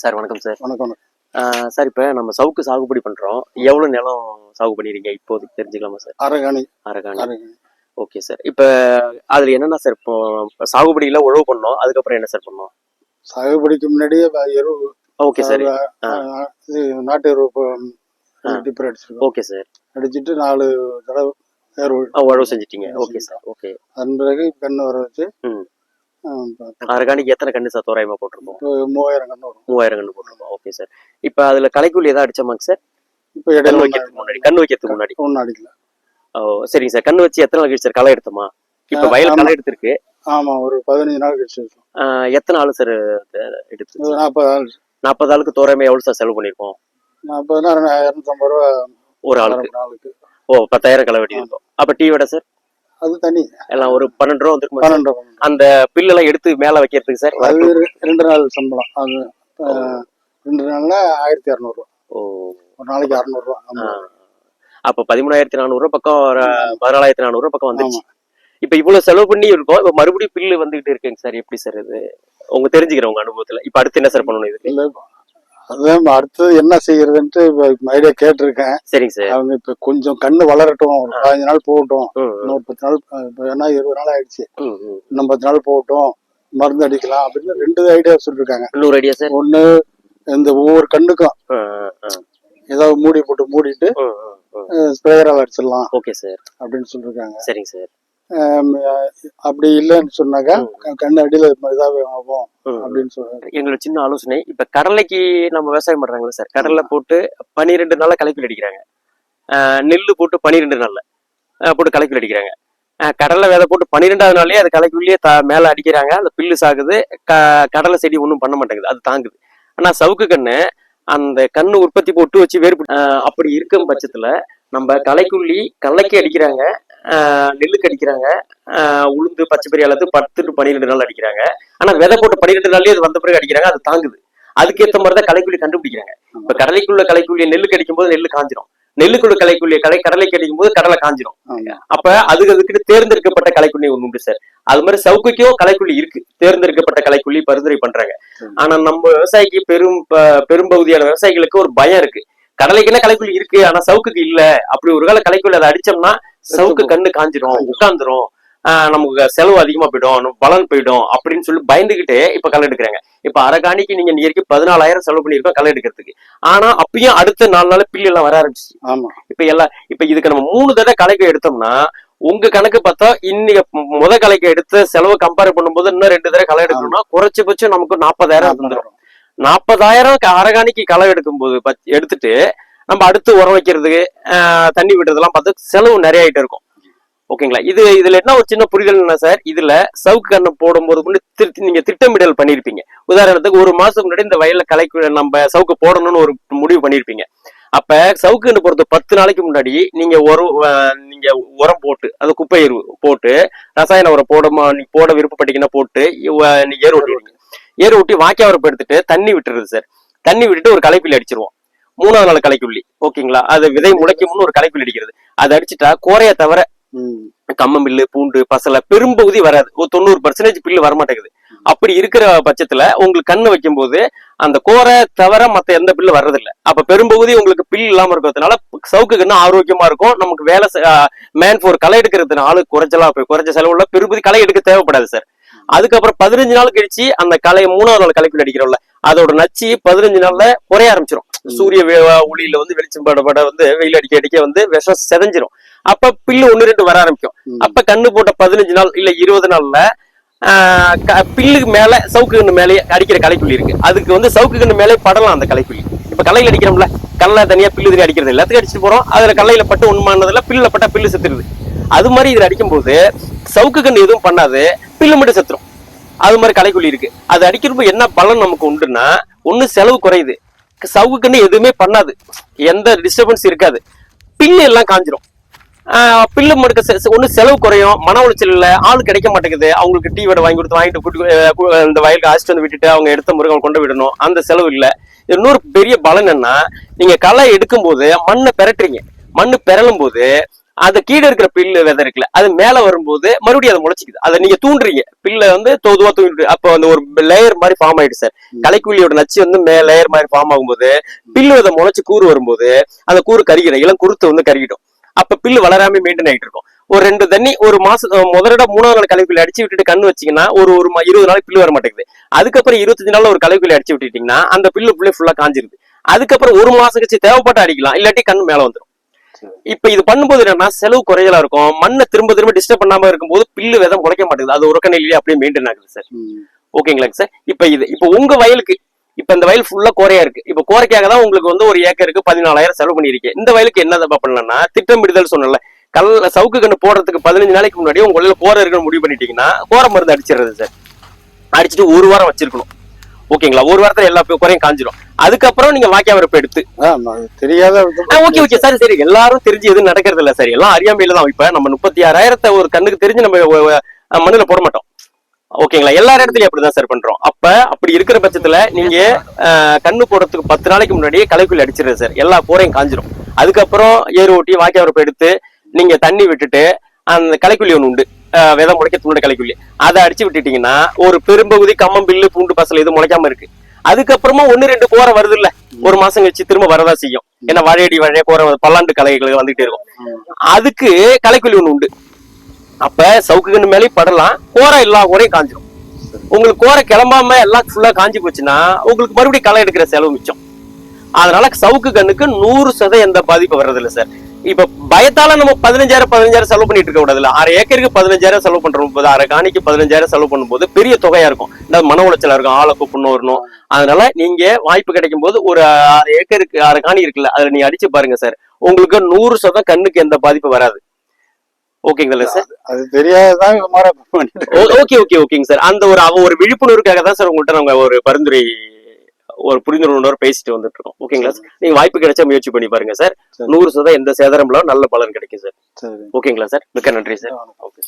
Sir வணக்கம் sir. வணக்கம். Sir இப்போ நம்ம சவுக்கு சாகுபடி பண்றோம். எவ்வளவு நிலம் சாகு பண்ணிருக்கீங்க? இப்போதைக்கு தெரிஞ்சுக்கலாமா சார்? அரகாணி அரகாணி ஓகே சார். இப்போ அதுல என்னென்ன சார் இப்போ சாகுபடியில உழவு பண்ணோம்? அதுக்கப்புறம் என்ன சார் பண்ணோம்? சாகுபடிக்கு முன்னாடியே எருவு ஓகே சார். நாட்டு இப்போ டிப்பர் அடிச்சிருக்கோம். Okay sir. அடிச்சிட்டு நாலு தடவை உழவு செஞ்சுட்டீங்க. Okay sir. ஓகே. அதன் பிறகு கண்ணு வர வச்சு அரகாணிக்கு எத்தனை கண்ணு சார் தோராயமா போட்டிருக்கோம் இப்போ மூவாயிரம் கண்ணு வரும். மூவாயிரம் கண்ணு போட்டிருக்கோம் ஓகே சார் இப்போ அதுல களைக்கூலி ஏதாவது அடிச்சோமாங்க சார் இப்போ கண்ணு வைக்கிறதுக்கு முன்னாடி. கண்ணு வைக்கிறதுக்கு முன்னாடி. ஒன்றும் அடிக்கல. ஓ சரிங்க சார் கண்ணு வச்சு எத்தனை நாள் கழிச்சு சார் களை எடுத்தோமா? இப்போ வயல். களை எடுத்திருக்கு. ஆமா ஒரு பதினஞ்சு நாள் கழிச்சு எத்தனை ஆள் சார் எடுத்து நாற்பது நாள் நாற்பது ஆளுக்கு தோராயமா எவ்வளவு சார் செலவு பண்ணிருக்கோம் நாற்பது இரநூத்தம்பது ரூபா ஒரு ஆளுக்கு. ஓ பத்தாயிரம் களை வெட்டி இருக்கும் அப்ப டீ விட சார் அது தனி. எல்லாம் ஒரு பன்னெண்டு ரூபா வந்துருக்குமா? பன்னெண்டு ரூபா. அந்த பில்லு எல்லாம் எடுத்து மேல வைக்கிறதுக்கு சார்? அது ரெண்டு நாள் சம்பளம். அது ரெண்டு நாள்ல ஆயிரத்தி இரநூறுவா ஓ. ஒரு நாளைக்கு. ஆமா. அப்ப பதிமூணாயிரத்தி நானூறு பக்கம் பதினாலாயிரத்தி நானூறு பக்கம் வந்துருச்சு. இப்ப இவ்வளவு செலவு பண்ணி இருக்கும் இப்ப மறுபடியும் பில்லு வந்துகிட்டு இருக்குங்க சார். எப்படி சார் இது? உங்க தெரிஞ்சுக்கிறேன் உங்க அனுபவத்துல. இப்ப அடுத்து என்ன சார் பண்ணணும் இதுக்கு? அதான் அடுத்தது என்ன செய்யறதுன்ட்டு ஐடியா கேட்டிருக்கேன். சரிங்க சார். அவங்க இப்ப கொஞ்சம் கண்ணு வளரட்டும். ஒரு பதினஞ்சு நாள் போகட்டும். இன்னொரு பத்து நாள் ஏன்னா இருபது நாள் ஆயிடுச்சு. இன்னும் பத்து நாள் போகட்டும். மருந்து அடிக்கலாம் அப்படின்னு ரெண்டு ஐடியா சொல்லிருக்காங்க. இன்னொரு ஐடியா சார்? ஒண்ணு இந்த ஒவ்வொரு கண்ணுக்கும் ஏதாவது மூடி போட்டு மூடிட்டு. ஸ்ப்ரேயரால் அடிச்சிடலாம் ஓகே சார். அப்படின்னு சொல்லிருக்காங்க. சரிங்க சார். அப்படி இல்லைன்னு சொன்னாக்கா கண்ணு அடியில இதாவே ஆகும். அப்படின்னு சொல்றாங்க எங்களோட சின்ன ஆலோசனை இப்ப கடலைக்கு நம்ம விவசாயம் பண்றாங்களா சார் கடலை போட்டு பனிரெண்டு நாள்ல களைக்குள் அடிக்கிறாங்க. நெல்லு போட்டு பனிரெண்டு நாள்ல போட்டு களைக்குள் அடிக்கிறாங்க. கடலை விதை போட்டு பன்னிரெண்டாவது நாள்லயே அது களைக்குள்ளேயே த மேல அடிக்கிறாங்க அந்த பில்லு சாகுது க கடலை செடி ஒன்றும் பண்ண மாட்டேங்குது அது தாங்குது. ஆனா சவுக்கு கண்ணு அந்த கண்ணு உற்பத்தி போட்டு வச்சு வேறு அப்படி இருக்கும் பட்சத்துல நம்ம களைக்குள்ளி கல்லைக்கு அடிக்கிறாங்க. நெல்லுக்கு அடிக்கிறாங்க. உளுந்து பச்சை பெரிய அளவு பத்து டு பன்னிரெண்டு நாள் அடிக்கிறாங்க. ஆனா விதை போட்டு பன்னிரெண்டு நாள்லயே அது வந்த பிறகு அடிக்கிறாங்க. அது தாங்குது. அதுக்கேத்த மாதிரி தான் களைக்குள்ளி கண்டுபிடிக்கிறாங்க. இப்ப கடலைக்குள்ள களைக்குள்ளி நெல்லுக்கு அடிக்கும் போது நெல்லு காஞ்சிரும். நெல்லுக்குள்ள களைக்குள்ளி கடை கடலைக்கு அடிக்கும் போது கடலை காஞ்சிரும். அப்ப அதுக்கு அதுக்கு தேர்ந்தெடுக்கப்பட்ட களைக்குள்ளி ஒண்ணு உண்டு சார். அது மாதிரி சவுக்குக்கும் களைக்குள்ளி இருக்கு. தேர்ந்தெடுக்கப்பட்ட களைக்குள்ளி பரிந்துரை பண்றாங்க. ஆனா நம்ம விவசாயிக்கு பெரும் பெரும்பகுதியான விவசாயிகளுக்கு ஒரு பயம் இருக்கு. கடலைக்குன்னா களைக்குள்ளி இருக்கு ஆனா சவுக்குக்கு இல்ல. அப்படி ஒரு கால களைக்குள்ளி அதை அடிச்சோம்னா சவுக்கு கண்ணு காஞ்சிரும் உட்காந்துரும் நமக்கு செலவு அதிகமா போயிடும் பலன் போயிடும் அப்படின்னு சொல்லி பயந்துகிட்டே இப்ப களை எடுக்கிறாங்க. இப்ப அரகாணிக்கு நீங்க இயற்கை பதினாலாயிரம் செலவு பண்ணிருக்கோம் களை எடுக்கிறதுக்கு. ஆனா அப்பயும் அடுத்த நாலு நாள் பில்லு எல்லாம் வர ஆரம்பிச்சு ஆமா. இப்ப எல்லாம் இப்ப இதுக்கு நம்ம மூணு தடவை கலைக்கு எடுத்தோம்னா உங்க கணக்கு பார்த்தா இன்னைக்கு முத கலைக்கு எடுத்த செலவு கம்பேர் பண்ணும்போது இன்னும் ரெண்டு தடவை களை எடுக்கணும்னா குறைச்சபட்சம் நமக்கு நாற்பதாயிரம் வந்துடும் நாற்பதாயிரம் அரகாணிக்கு களை எடுக்கும்போது பத்- எடுத்துட்டு நம்ம அடுத்து உரம் வைக்கிறதுக்கு தண்ணி விடுறதெல்லாம் பார்த்து செலவு நிறைய ஆயிட்டு இருக்கும். ஓகேங்களா? இது இதுல என்ன ஒரு சின்ன புரிதல் என்ன சார்? இதுல சவுக்கு கண்ணு போடும்போது கூட திருத்தி நீங்க திட்டமிடல் பண்ணிருப்பீங்க. உதாரணத்துக்கு ஒரு மாசம் முன்னாடி இந்த வயல்ல கலைக்கு நம்ம சவுக்கு போடணும்னு ஒரு முடிவு பண்ணிருப்பீங்க. அப்ப சவுக்குன்னு பொறுத்த பத்து நாளைக்கு முன்னாடி நீங்க ஒரு நீங்க உரம் போட்டு அது குப்பை எரு போட்டு ரசாயன உரம் போடமா நீங்க போட விருப்பப்பட்டீங்கன்னா போட்டு இவ- நீங்க ஏர் ஓட்டிடுவீங்க ஏர் ஓட்டி வாக்கிய உரப்பு எடுத்துட்டு தண்ணி விட்டுருது சார். தண்ணி விட்டுட்டு ஒரு களைக்குள்ளி அடிச்சிருவோம். மூணாவது நாள் களைக்குள்ளி. ஓகேங்களா? அது விதை முளைக்கும்னு ஒரு களைக்குள்ளி அடிக்கிறது. அது அடிச்சுட்டா கோரைய தவிர கம்ம மில்லு பூண்டு பசலை பெரும்பகுதி வராது. ஒரு தொண்ணூறு பர்சன்டேஜ் பில்லு வரமாட்டேங்குது. அப்படி இருக்கிற பட்சத்துல உங்களுக்கு கண்ணு வைக்கும்போது அந்த கோரை தவிர மத்த எந்த பில்லு வர்றதில்ல. அப்ப பெரும்பகுதி உங்களுக்கு பில் இல்லாம இருக்கிறதுனால சவுக்கு கண்ணு ஆரோக்கியமா இருக்கும். நமக்கு வேலை மேன் ஃபோர் களை எடுக்கிறதுனால குறைச்சலா போய் குறைச்ச செலவுல பெரும்பகுதி களை எடுக்க தேவைப்படாது சார் அதுக்கப்புறம் பதினஞ்சு நாள் கழிச்சு அந்த களை மூணாவது நாள் களைக்குள்ள அடிக்கிறோம்ல அதோட நச்சு பதினஞ்சு நாள்ல குறைய ஆரம்பிச்சிடும் சூரிய ஒளியில வந்து வெளிச்சம் பட வந்து வெயில் அடிக்க அடிக்க வந்து விஷம் செதஞ்சிரும். அப்ப பில்லு ஒண்ணு ரெண்டு வர ஆரம்பிக்கும். அப்ப கண்ணு போட்ட பதினஞ்சு நாள் இல்ல இருபது நாள்ல பில்லுக்கு மேல சவுக்கு கண்ணு மேலே அடிக்கிற களைக்குள்ளி இருக்கு. அதுக்கு வந்து சவுக்கு கண்ணு மேலே படலாம் அந்த களைக்குள்ளி இப்ப கல்லையில் அடிக்கிறோம்ல கல்லை தனியா பில்லு தனியா அடிக்கிறது எல்லாத்துக்கும் அடிச்சுட்டு போறோம். அதுல கல்லையில பட்டு உண்மானதுல பில்லுல பட்டா பில்லு செத்துருது. அது மாதிரி இதுல அடிக்கும்போது சவுக்கு கண்ணு எதுவும் பண்ணாது. பில்லு மட்டும் செத்துரும். அது மாதிரி களைக்குள்ளி இருக்கு. அது அடிக்கிறப்ப என்ன பலன் நமக்கு உண்டுன்னா ஒண்ணு செலவு குறையுது. சவுக்குன்னு எதுவுமே பண்ணாது. எந்த டிஸ்டர்பன்ஸ் இருக்காது. பில்லு எல்லாம் காஞ்சிரும். பில்லு மடுக்க செ- செலவு குறையும். மன உளைச்சல் இல்ல. ஆள் கிடைக்க மாட்டேங்குது. அவங்களுக்கு டீ வடை வாங்கி கொடுத்து வாங்கிட்டு கூட்டி அந்த இந்த வயலுக்கு அழைச்சிட்டு வந்து விட்டுட்டு அவங்க எடுத்த முறை அவங்க கொண்டு விடணும். அந்த செலவு இல்ல. இன்னொரு பெரிய பலன் என்ன நீங்க களை எடுக்கும்போது மண்ணை பெரட்டுறீங்க. மண்ணு பெறலும் போது அந்த கீழே இருக்கிற பில்லு விதை இருக்குல்ல அது மேல வரும்போது மறுபடியும் அதை முளைச்சிக்குது. அதை நீங்க தூண்டுறீங்க. பில்ல வந்து தோதுவா தூண்டு அப்போ அந்த ஒரு லேயர் மாதிரி ஃபார்ம் ஆயிடுச்சு சார். ம். களைக்குள்ளியோட நச்சு வந்து மே லேயர் மாதிரி ஃபார்ம் ஆகும்போது பில்லு விதை முளைச்சு கூறு வரும்போது அந்த கூறு கருகிடும். இளம் குருத்து வந்து கருகிடும். அப்ப பில்லு வளராம மெயின்டைன் ஆயிட்டு இருக்கும். ஒரு ரெண்டு தண்ணி ஒரு மாசம் முதலோட மூணாவது நாள் களைக்குள்ளி அடிச்சு விட்டுட்டு கண்ணு வச்சீங்கன்னா ஒரு ஒரு இருபது நாள் பில்லு வர மாட்டேங்குது. அதுக்கப்புறம் இருபத்தஞ்சு நாள்ல ஒரு களைக்குள்ளி அடிச்சு விட்டுட்டீங்கன்னா அந்த பில்லு ஃபுல்லா ஃபுல்லா காஞ்சிருது. அதுக்கப்புறம் ஒரு மாசம் கழிச்சு தேவைப்பட்டு அடிக்கலாம். இல்லாட்டி கண்ணு மேல வந்துடும். இப்ப இது பண்ணும்போது என்னன்னா செலவு குறையலா இருக்கும். மண்ணை திரும்ப திரும்ப டிஸ்டர்ப் பண்ணாம இருக்கும்போது பில்லு விதை முளைக்க மாட்டேங்குது. அது உரக்க நெல்லியே அப்படியே மெயின்டைன் ஆகுது சார். ம். ஓகேங்களாங்க சார்? இப்ப இது இப்ப உங்க வயலுக்கு இப்ப இந்த வயல் ஃபுல்லா கோரையா இருக்கு. இப்ப கோரைக்காக தான் உங்களுக்கு வந்து ஒரு ஏக்கருக்கு பதினாலாயிரம் செலவு பண்ணிருக்கீங்க இந்த வயலுக்கு என்ன தப்பா பண்ணலாம்னா திட்டமிடுதல் சொன்னல கல் சவுக்கு கண்ணு போடுறதுக்கு பதினஞ்சு நாளைக்கு முன்னாடி உங்க வயல்ல கோரை இருக்குன்னு முடிவு பண்ணிட்டீங்கன்னா கோரை மருந்து அடிச்சிடுறது சார். அடிச்சுட்டு ஒரு வாரம் வச்சிருக்கணும். ஓகேங்களா? ஒரு வாரத்துல எல்லா குறையும் காஞ்சிரும். அதுக்கப்புறம் நீங்க வாக்கியா வரப்பு எடுத்து. தெரியாத ஓகே ஓகே சரி சரி. எல்லாரும் தெரிஞ்சு எதுவும் நடக்கிறது இல்ல சார். எல்லாம் அறியாமையில தான் இப்ப நம்ம முப்பத்தி ஆறாயிரத்தை ஒரு கண்ணுக்கு தெரிஞ்சு நம்ம மண்ணுல போட மாட்டோம். ஓகேங்களா? எல்லா இடத்துலயும் அப்படிதான் சார் பண்றோம். அப்ப அப்படி இருக்கிற பட்சத்துல நீங்க கண்ணு போடுறதுக்கு பத்து நாளைக்கு முன்னாடியே களைக்குள்ளி அடிச்சிருது சார் எல்லா கூரையும் காஞ்சிரும். அதுக்கப்புறம் ஏறு ஓட்டி வாக்கிய வரப்பு எடுத்து நீங்க தண்ணி விட்டுட்டு அந்த களைக்குள்ளி ஒண்ணு உண்டு. விதை முளைக்க துண்டு களைக்குள்ளி அதை அடிச்சு விட்டுட்டீங்கன்னா ஒரு பெரும்பகுதி கம்மம் பில்லு பூண்டு பசல் இது முளைக்காம இருக்கு. அதுக்கப்புறமா ஒண்ணு ரெண்டு கோரை வருது இல்ல ஒரு மாசம் கழிச்சு திரும்ப வரதா செய்யும். ஏன்னா வாழையடி வாழைய கோரை பல்லாண்டு களைகள் வந்துகிட்டே இருக்கும். அதுக்கு களைக்குள்ளி ஒண்ணு உண்டு. அப்ப சவுக்கு கண்ணு மேலேயும் படலாம் கோரை எல்லா கோரையும் காஞ்சிரும். உங்களுக்கு கோரை கிளம்பாம எல்லாம் ஃபுல்லா காஞ்சி போச்சுன்னா உங்களுக்கு மறுபடியும் களை எடுக்கிற செலவு மிச்சம். அதனால சவுக்கு கண்ணுக்கு நூறு சதம் எந்த பாதிப்பு வர்றதில்ல சார். இப்ப பயத்தால நம்ம பதினஞ்சாயிரம் பதினஞ்சாயிரம் செலவு பண்ணிட்டு இருக்க கூடாதுல்ல. அரை ஏக்கருக்கு பதினஞ்சாயிரம் செலவு பண்றோம் போது அரை காணிக்கு பதினஞ்சாயிரம் செலவு பண்ணும்போது பெரிய தொகையா இருக்கும். இந்த மன உளைச்சலா இருக்கும். ஆளை கூப்பிடணும் வரணும். அதனால நீங்க வாய்ப்பு கிடைக்கும் போது ஒரு அரை ஏக்கருக்கு அரை காணி இருக்குல்ல அதுல நீங்க அடிச்சு பாருங்க சார். உங்களுக்கு நூறு சதம் கண்ணுக்கு எந்த பாதிப்பு வராது. ஓகேங்களா சார்? அது ஓ- ஓகே ஓகே ஓகேங்க சார். அந்த ஒரு அவ ஒரு விழிப்புணர்வுக்காக தான் சார் உங்கள்கிட்ட நாங்க ஒரு பரிந்துரை ஒரு புரிந்துணர்வோட பேசிட்டு வந்துட்டு இருக்கோம் ஓகேங்களா நீங்க வாய்ப்பு கிடைச்சா முயற்சி பண்ணி பாருங்க சார். நூறு சதம் எந்த சேதாரம் நல்ல பலன் கிடைக்கும் சார் சரி. ஓகேங்களா சார் மிக்க நன்றி சார் ஓகே